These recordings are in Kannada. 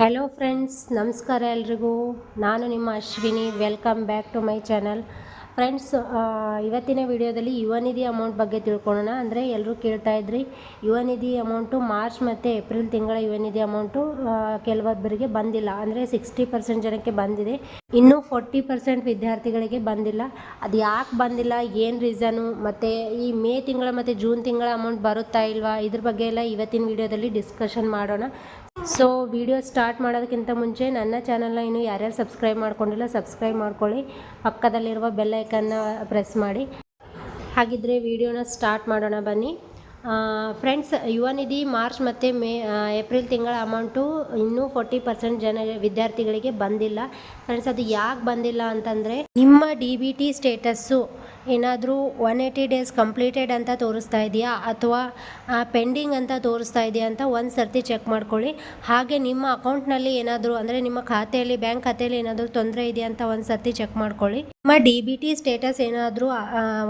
ಹಲೋ ಫ್ರೆಂಡ್ಸ್ ನಮಸ್ಕಾರ ಎಲ್ರಿಗೂ. ನಾನು ನಿಮ್ಮ Ashwini welcome back to my channel friends ಇವತ್ತಿನ ವಿಡಿಯೋದಲ್ಲಿ ಯುವ ನಿಧಿ ಅಮೌಂಟ್ ಬಗ್ಗೆ ತಿಳ್ಕೊಳ್ಳೋಣ. ಅಂದರೆ ಎಲ್ಲರೂ ಕೇಳ್ತಾ ಇದ್ರಿ, ಯುವ ನಿಧಿ ಅಮೌಂಟು ಮಾರ್ಚ್ ಮತ್ತು ಏಪ್ರಿಲ್ ತಿಂಗಳ ಯುವ ನಿಧಿ ಅಮೌಂಟು ಕೆಲವೊಬ್ಬರಿಗೆ ಬಂದಿಲ್ಲ. ಅಂದರೆ ಸಿಕ್ಸ್ಟಿ ಪರ್ಸೆಂಟ್ ಜನಕ್ಕೆ ಬಂದಿದೆ. ಇನ್ನೂ ಫೋರ್ಟಿ ಪರ್ಸೆಂಟ್ ವಿದ್ಯಾರ್ಥಿಗಳಿಗೆ ಬಂದಿಲ್ಲ. ಅದು ಯಾಕೆ ಬಂದಿಲ್ಲ, ಏನು ರೀಸನು ಮತ್ತು ಈ ಮೇ ತಿಂಗಳ ಮತ್ತು ಜೂನ್ ತಿಂಗಳ ಅಮೌಂಟ್ ಬರುತ್ತಾ ಇಲ್ವಾ? ಇದ್ರ ಬಗ್ಗೆ ಎಲ್ಲ ಇವತ್ತಿನ ವಿಡಿಯೋದಲ್ಲಿ ಡಿಸ್ಕಷನ್ ಮಾಡೋಣ. ಸೊ ವಿಡಿಯೋ ಸ್ಟಾರ್ಟ್ ಮಾಡೋದಕ್ಕಿಂತ ಮುಂಚೆ ನನ್ನ ಚಾನಲ್ನ ಇನ್ನೂ ಯಾರ್ಯಾರು ಸಬ್ಸ್ಕ್ರೈಬ್ ಮಾಡ್ಕೊಂಡಿಲ್ಲ ಸಬ್ಸ್ಕ್ರೈಬ್ ಮಾಡ್ಕೊಳ್ಳಿ. ಪಕ್ಕದಲ್ಲಿರುವ ಬೆಲ್ ಪ್ರೆಸ್ ಮಾಡಿ. ಹಾಗಿದ್ರೆ ವಿಡಿಯೋನ ಸ್ಟಾರ್ಟ್ ಮಾಡೋಣ ಬನ್ನಿ. ಫ್ರೆಂಡ್ಸ್ ಯುವ ನಿಧಿ ಮಾರ್ಚ್ ಮತ್ತು ಮೇ ಏಪ್ರಿಲ್ ತಿಂಗಳ ಅಮೌಂಟು ಇನ್ನೂ ಫೋರ್ಟಿ ಪರ್ಸೆಂಟ್ ಜನ ವಿದ್ಯಾರ್ಥಿಗಳಿಗೆ ಬಂದಿಲ್ಲ. ಫ್ರೆಂಡ್ಸ್ ಅದು ಯಾಕೆ ಬಂದಿಲ್ಲ ಅಂತಂದರೆ ನಿಮ್ಮ ಡಿ ಬಿ ಟಿ ಸ್ಟೇಟಸ್ಸು ಏನಾದರೂ ಒನ್ ಏಯ್ಟಿ ಡೇಸ್ ಕಂಪ್ಲೀಟೆಡ್ ಅಂತ ತೋರಿಸ್ತಾ ಇದೆಯಾ? ಅಥವಾ ಪೆಂಡಿಂಗ್ ಅಂತ ತೋರಿಸ್ತಾ ಇದೆಯಾ ಅಂತ ಒಂದು ಸರ್ತಿ ಚೆಕ್ ಮಾಡ್ಕೊಳ್ಳಿ. ಹಾಗೆ ನಿಮ್ಮ ಅಕೌಂಟ್ನಲ್ಲಿ ಏನಾದರೂ, ಅಂದರೆ ನಿಮ್ಮ ಖಾತೆಯಲ್ಲಿ ಬ್ಯಾಂಕ್ ಖಾತೆಯಲ್ಲಿ ಏನಾದರೂ ತೊಂದರೆ ಇದೆಯಾ ಅಂತ ಒಂದು ಸರ್ತಿ ಚೆಕ್ ಮಾಡ್ಕೊಳ್ಳಿ. ನಿಮ್ಮ ಡಿ ಬಿ ಟಿ ಸ್ಟೇಟಸ್ ಏನಾದರೂ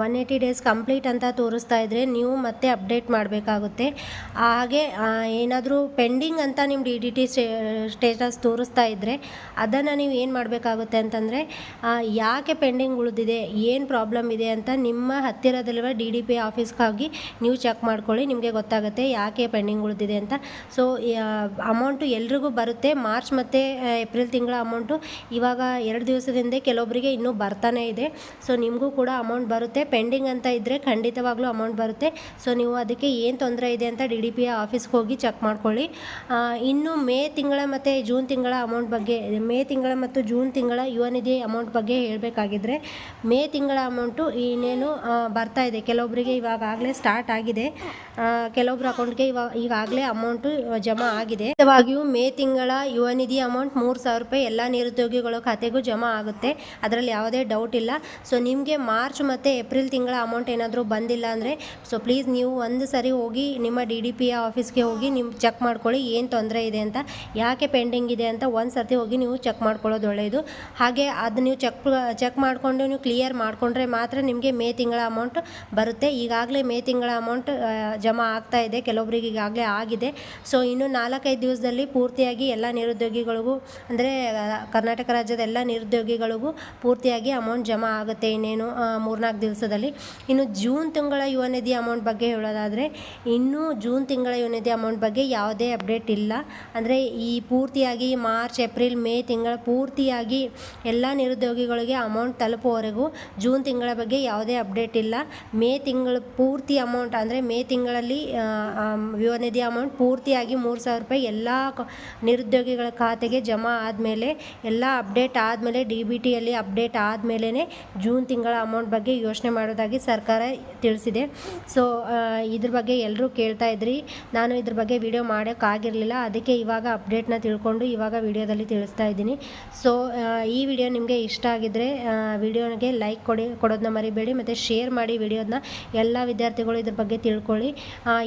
ಒನ್ ಏಯ್ಟಿ ಡೇಸ್ ಕಂಪ್ಲೀಟ್ ಅಂತ ತೋರಿಸ್ತಾ ಇದ್ದರೆ ನೀವು ಮತ್ತೆ ಅಪ್ಡೇಟ್ ಮಾಡಬೇಕಾಗುತ್ತೆ. ಹಾಗೆ ಏನಾದರೂ ಪೆಂಡಿಂಗ್ ಅಂತ ನಿಮ್ಮ ಡಿ ಡಿ ಟಿ ಸ್ಟೇಟಸ್ ತೋರಿಸ್ತಾ ಇದ್ದರೆ ಅದನ್ನು ನೀವು ಏನು ಮಾಡಬೇಕಾಗುತ್ತೆ ಅಂತಂದರೆ ಯಾಕೆ ಪೆಂಡಿಂಗ್ ಉಳಿದಿದೆ, ಏನು ಪ್ರಾಬ್ಲಮ್ ಇದೆ ಅಂತ ನಿಮ್ಮ ಹತ್ತಿರದಲ್ಲಿರುವ ಡಿ ಡಿ ಪಿ ಆಫೀಸ್ಗಾಗಿ ನೀವು ಚೆಕ್ ಮಾಡ್ಕೊಳ್ಳಿ, ನಿಮಗೆ ಗೊತ್ತಾಗುತ್ತೆ ಯಾಕೆ ಪೆಂಡಿಂಗ್ ಉಳಿದಿದೆ ಅಂತ. ಸೊ ಅಮೌಂಟು ಎಲ್ರಿಗೂ ಬರುತ್ತೆ. ಮಾರ್ಚ್ ಮತ್ತು ಏಪ್ರಿಲ್ ತಿಂಗಳ ಅಮೌಂಟು ಇವಾಗ ಎರಡು ದಿವಸದಿಂದ ಕೆಲವೊಬ್ಬರಿಗೆ ಇನ್ನೂ ಬರ್ತಾನೆ ಇದೆ. ಸೊ ನಿಮಗೂ ಕೂಡ ಅಮೌಂಟ್ ಬರುತ್ತೆ. ಪೆಂಡಿಂಗ್ ಅಂತ ಇದ್ದರೆ ಖಂಡಿತವಾಗ್ಲೂ ಅಮೌಂಟ್ ಬರುತ್ತೆ. ಸೊ ನೀವು ಅದಕ್ಕೆ ಏನು ತೊಂದರೆ ಇದೆ ಅಂತ ಡಿ ಡಿ ಪಿ ಆಫೀಸ್ಗೆ ಹೋಗಿ ಚೆಕ್ ಮಾಡ್ಕೊಳ್ಳಿ. ಇನ್ನು ಮೇ ತಿಂಗಳ ಮತ್ತು ಜೂನ್ ತಿಂಗಳ ಅಮೌಂಟ್ ಬಗ್ಗೆ, ಮೇ ತಿಂಗಳ ಮತ್ತು ಜೂನ್ ತಿಂಗಳ ಯುವ ನಿಧಿ ಅಮೌಂಟ್ ಬಗ್ಗೆ ಹೇಳಬೇಕಾಗಿದ್ರೆ, ಮೇ ತಿಂಗಳ ಅಮೌಂಟು ಇನ್ನೇನು ಬರ್ತಾ ಇದೆ. ಕೆಲವೊಬ್ಬರಿಗೆ ಇವಾಗಲೇ ಸ್ಟಾರ್ಟ್ ಆಗಿದೆ. ಕೆಲವೊಬ್ಬರ ಅಕೌಂಟ್ಗೆ ಇವಾಗ ಈಗಾಗಲೇ ಅಮೌಂಟು ಜಮಾ ಆಗಿದೆ. ನಿಜವಾಗಿಯೂ ಮೇ ತಿಂಗಳ ಯುವ ನಿಧಿ ಅಮೌಂಟ್ ಮೂರು ಸಾವಿರ ರೂಪಾಯಿ ಎಲ್ಲ ನಿರುದ್ಯೋಗಿಗಳ ಖಾತೆಗೂ ಜಮಾ ಆಗುತ್ತೆ. ಅದರಲ್ಲಿ ಯಾವುದೇ ಡೌಟ್ ಇಲ್ಲ. ಸೊ ನಿಮಗೆ ಮಾರ್ಚ್ ಮತ್ತು ಏಪ್ರಿಲ್ ತಿಂಗಳ ಅಮೌಂಟ್ ಏನಾದರೂ ಬಂದಿಲ್ಲ ಅಂದರೆ ಸೊ ಪ್ಲೀಸ್ ನೀವು ಒಂದು ಸರಿ ಹೋಗಿ ನಿಮ್ಮ ಡಿ ಡಿ ಪಿ ಆಫೀಸ್ಗೆ ಹೋಗಿ ನಿಮ್ಮ ಚೆಕ್ ಮಾಡ್ಕೊಳ್ಳಿ, ಏನು ತೊಂದರೆ ಇದೆ ಅಂತ. ಯಾಕೆ ಪೆಂಡಿಂಗ್ ಇದೆ ಅಂತ ಒಂದು ಸರ್ತಿ ಹೋಗಿ ನೀವು ಚೆಕ್ ಮಾಡ್ಕೊಳ್ಳೋದು ಒಳ್ಳೆಯದು ಹಾಗೆ ಅದು ನೀವು ಚೆಕ್ ಚೆಕ್ ಮಾಡಿಕೊಂಡು ನೀವು ಕ್ಲಿಯರ್ ಮಾಡಿಕೊಂಡ್ರೆ ಮಾತ್ರ ನಿಮಗೆ ಮೇ ತಿಂಗಳ ಅಮೌಂಟ್ ಬರುತ್ತೆ. ಈಗಾಗಲೇ ಮೇ ತಿಂಗಳ ಅಮೌಂಟ್ ಜಮಾ ಆಗ್ತಾ ಇದೆ. ಕೆಲವೊಬ್ರಿಗೆ ಈಗಾಗಲೇ ಆಗಿದೆ. ಸೊ ಇನ್ನು ನಾಲ್ಕೈದು ದಿವಸದಲ್ಲಿ ಪೂರ್ತಿಯಾಗಿ ಎಲ್ಲ ನಿರುದ್ಯೋಗಿಗಳಿಗೂ, ಅಂದರೆ ಕರ್ನಾಟಕ ರಾಜ್ಯದ ಎಲ್ಲ ನಿರುದ್ಯೋಗಿಗಳಿಗೂ ಪೂರ್ತಿಯಾಗಿ ಅಮೌಂಟ್ ಜಮಾ ಆಗುತ್ತೆ ಇನ್ನೇನು ಮೂರ್ನಾಲ್ಕು ದಿವಸದಲ್ಲಿ. ಇನ್ನು ಜೂನ್ ತಿಂಗಳ ಯುವ ನಿಧಿ ಅಮೌಂಟ್ ಬಗ್ಗೆ ಹೇಳೋದಾದರೆ, ಇನ್ನೂ ಜೂನ್ ತಿಂಗಳ ಯುವ ನಿಧಿ ಅಮೌಂಟ್ ಬಗ್ಗೆ ಯಾವುದೇ ಅಪ್ಡೇಟ್ ಇಲ್ಲ. ಅಂದರೆ ಈ ಪೂರ್ತಿಯಾಗಿ ಮಾರ್ಚ್, ಏಪ್ರಿಲ್, ಮೇ ತಿಂಗಳ ಪೂರ್ತಿಯಾಗಿ ಎಲ್ಲ ನಿರುದ್ಯೋಗಿಗಳಿಗೆ ಅಮೌಂಟ್ ತಲುಪುವವರೆಗೂ ಜೂನ್ ತಿಂಗಳ ಬಗ್ಗೆ ಯಾವುದೇ ಅಪ್ಡೇಟ್ ಇಲ್ಲ. ಮೇ ತಿಂಗಳು ಪೂರ್ತಿ ಅಮೌಂಟ್ ಅಂದರೆ ಮೇ ತಿಂಗಳಲ್ಲಿ ಯುವ ನಿಧಿ ಅಮೌಂಟ್ ಪೂರ್ತಿಯಾಗಿ ಮೂರು ಸಾವಿರ ರೂಪಾಯಿ ಎಲ್ಲ ನಿರುದ್ಯೋಗಿಗಳ ಖಾತೆಗೆ ಜಮಾ ಆದಮೇಲೆ, ಎಲ್ಲ ಅಪ್ಡೇಟ್ ಆದಮೇಲೆ ಡಿ ಬಿ ಟಿಯಲ್ಲಿ ಅಪ್ಡೇಟ್ ಆದಮೇಲೆ ಜೂನ್ ತಿಂಗಳ ಅಮೌಂಟ್ ಬಗ್ಗೆ ಯೋಚನೆ ಮಾಡೋದಾಗಿ ಸರ್ಕಾರ ತಿಳಿಸಿದೆ. ಸೊ ಇದ್ರ ಬಗ್ಗೆ ಎಲ್ಲರೂ ಕೇಳ್ತಾ ಇದ್ರಿ. ನಾನು ಇದ್ರ ಬಗ್ಗೆ ವಿಡಿಯೋ ಮಾಡೋಕ್ಕಾಗಿರಲಿಲ್ಲ ಅದಕ್ಕೆ ಇವಾಗ ಅಪ್ಡೇಟ್ನ ತಿಳ್ಕೊಂಡು ಇವಾಗ ವಿಡಿಯೋದಲ್ಲಿ ತಿಳಿಸ್ತಾ ಇದ್ದೀನಿ. ಸೊ ಈ ವಿಡಿಯೋ ನಿಮಗೆ ಇಷ್ಟ ಆಗಿದ್ದರೆ ವಿಡಿಯೋಗೆ ಲೈಕ್ ಕೊಡಿ ಕೊಡೋದನ್ನ ಮರಿಬೇಡಿ ಮತ್ತು ಶೇರ್ ಮಾಡಿ ವಿಡಿಯೋದನ್ನ ಎಲ್ಲ ವಿದ್ಯಾರ್ಥಿಗಳು ಇದ್ರ ಬಗ್ಗೆ ತಿಳ್ಕೊಳ್ಳಿ.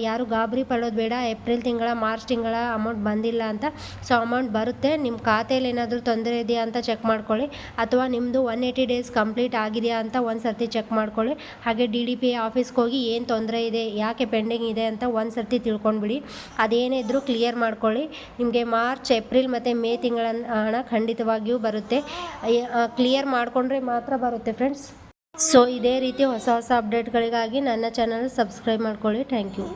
ಯಾರು ಗಾಬರಿ ಪಡೋದು ಬೇಡ. ಏಪ್ರಿಲ್ ತಿಂಗಳ ಮಾರ್ಚ್ ತಿಂಗಳ ಅಮೌಂಟ್ ಬಂದಿಲ್ಲ ಅಂತ. ಸೊ ಅಮೌಂಟ್ ಬರುತ್ತೆ. ನಿಮ್ಮ ಖಾತೆಯಲ್ಲಿ ಏನಾದರೂ ತೊಂದರೆ ಇದೆಯಾ ಅಂತ ಚೆಕ್ ಮಾಡ್ಕೊಳ್ಳಿ. ಅಥವಾ ನಿಮ್ಮದು ಒನ್ ಏಯ್ಟಿ ಡೇಸ್ ಕಂಪ್ಲೀಟ್ ಆಗಿದೆಯಾ ಅಂತ ಒಂದು ಸರ್ತಿ ಚೆಕ್ ಮಾಡ್ಕೊಳ್ಳಿ. ಹಾಗೆ ಡಿ ಡಿ ಪಿ ಆಫೀಸ್ಗೆ ಹೋಗಿ ಏನು ತೊಂದರೆ ಇದೆ, ಯಾಕೆ ಪೆಂಡಿಂಗ್ ಇದೆ ಅಂತ ಒಂದ್ಸರ್ತಿ ತಿಳ್ಕೊಂಡ್ಬಿಡಿ. ಅದೇನೇ ಇದ್ದರೂ ಕ್ಲಿಯರ್ ಮಾಡ್ಕೊಳ್ಳಿ. ನಿಮಗೆ ಮಾರ್ಚ್ ಏಪ್ರಿಲ್ ಮತ್ತು ಮೇ ತಿಂಗಳ ಹಣ ಖಂಡಿತವಾಗಿಯೂ ಬರುತ್ತೆ. ಕ್ಲಿಯರ್ ಮಾಡಿಕೊಂಡ್ರೆ ಮಾತ್ರ ಬರುತ್ತೆ ಫ್ರೆಂಡ್ಸ್ ಸೊ ಇದೇ ರೀತಿ ಹೊಸ ಹೊಸ ಅಪ್ಡೇಟ್ಗಳಿಗಾಗಿ ನನ್ನ ಚಾನಲ್ ಸಬ್ಸ್ಕ್ರೈಬ್ ಮಾಡ್ಕೊಳ್ಳಿ. Thank you